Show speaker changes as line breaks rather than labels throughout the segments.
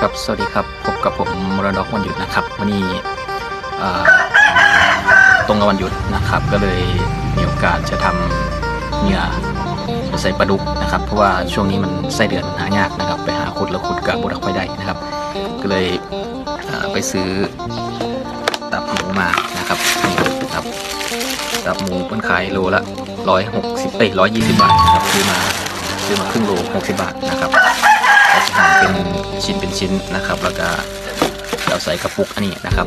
ครับ สวัสดีครับ พบกับผมมรดกวันหยุดนะครับ วันนี้ตรงกับวันหยุดนะครับ ก็เลยมีโอกาสจะทำเหงื่อใส่ปลาดุกนะครับ เพราะว่าช่วงนี้มันไส้เดือนมันหายากนะครับ ไปหาขุดแล้วขุดกับบดักไว้ได้นะครับ ก็เลยไปซื้อตับหมูมานะครับครับ ตับหมูเปิ้นขายโลละร้อยหกสิบเอ้ยร้อยยี่สิบบาทนะครับ ซื้อมาซื้อมาครึ่งโลหกสิบบาทนะครับจะหั่น เป็นชิ้นเป็นชิ้นนะครับ แล้วก็เราใส่กระปุกอันนี้นะครับ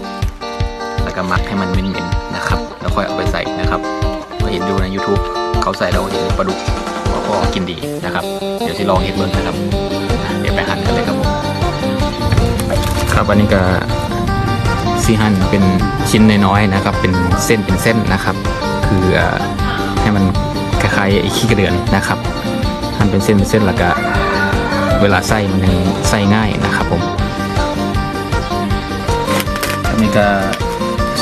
แล้วก็มักให้มันเหม็นๆนะครับ แล้วค่อยเอาไปใส่นะครับก็เห็นดูใน YouTube เขาใส่เราเห็นปลาดุกเขาก็กินดีนะครับ เดี๋ยวที่ลองเห็ดเบิ้งนะครับ เดี๋ยวไปหั่นกันเลยครับผมครับอันนี้ก็ซีหั่นเป็นชิ้นน้อยๆนะครับ เป็นเส้นเป็นเส้นนะครับ คือเอ่อให้มันคล้ายๆไอ้ขี้กระเดือนนะครับหั่นเป็นเส้นเป็นเส้นแล้วก็ เวลาใส่มันใส่ง่ายนะครับผมอันนี้ก็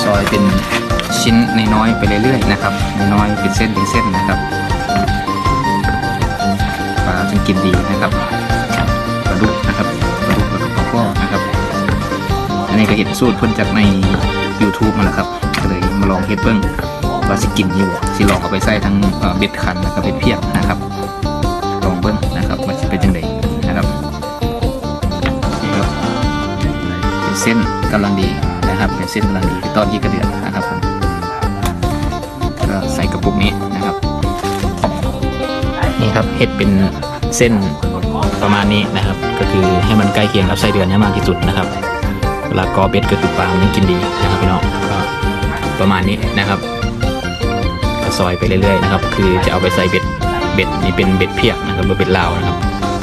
ซอยเป็นชิ้นนน้อยๆไปเรื่อยๆนะครับนน้อยๆเป็นเส้นเป็นเส้นนะครับปลาจึงกินดีนะครับปลาดุกนะครับปลาดุกแล้วก็ปลาข้อนะครับ อันนี้ก็เห็นสูตรเพิ่นจากใน YouTube มาแล้วครับก็เลยมาลองเฮ็ดเบิ่งว่าสิกินอยู่บ่สิลองเอาไปใส่ทั้งเอ่อเบ็ดคันแล้วก็เบ็ดเพียกนะครับ เส้นกำลังดีนะครับ เป็นเส้นกำลังดีคือตอนที่กระเดือนนะครับผมก็ใส่กระปุกนี้นะครับ นี่ครับเฮ็ดเป็นเส้นประมาณนี้นะครับ ก็คือให้มันใกล้เคียงกับไส้เดือนให้มากที่สุดนะครับเวลากอเบ็ดก็คือปลามันกินดีนะครับพี่น้องก็ประมาณนี้นะครับก็ซอยไปเรื่อยๆนะครับ คือจะเอาไปใส่เบ็ดเบ็ดนี่เป็นเบ็ดเพียกนะครับหรือเบ็ดลาวนะครับ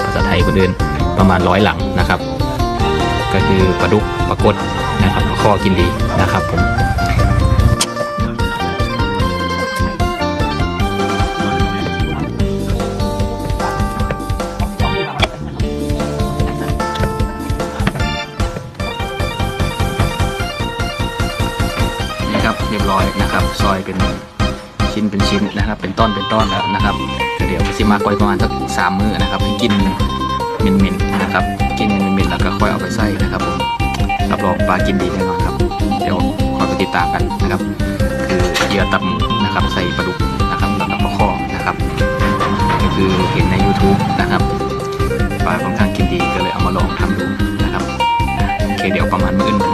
ภาษาไทยคนอื่นประมาณร้อยหลังนะครับ ก็คือปลาดุกปลากดนะครับปลาข้อกินดีนะครับผมนี่ครับเรียบร้อยนะครับ ซอยเป็นชิ้นเป็นชิ้นนะครับ เป็นต้อนเป็นต้อนแล้วนะครับ เดี๋ยวสิมาไว้ประมาณสักสามมื้อนะครับให้กินเหม็นๆ นะครับ กินเม็นๆแล้วก็ค่อยเอาไปใส่นะครับผมรับรองปลากินดีแน่นอนครับ เดี๋ยวคอยไปติดตามกันนะครับ คือเหยื่อตับนะครับใส่ปลาดุกนะครับแล้วก็ปลาข้อนะครับก็คือเห็นใน YouTube นะครับปลาค่อนข้างกินดีก็เลยเอามาลองทำดูนะครับโอเคเดี๋ยวประมาณมื้ออื่น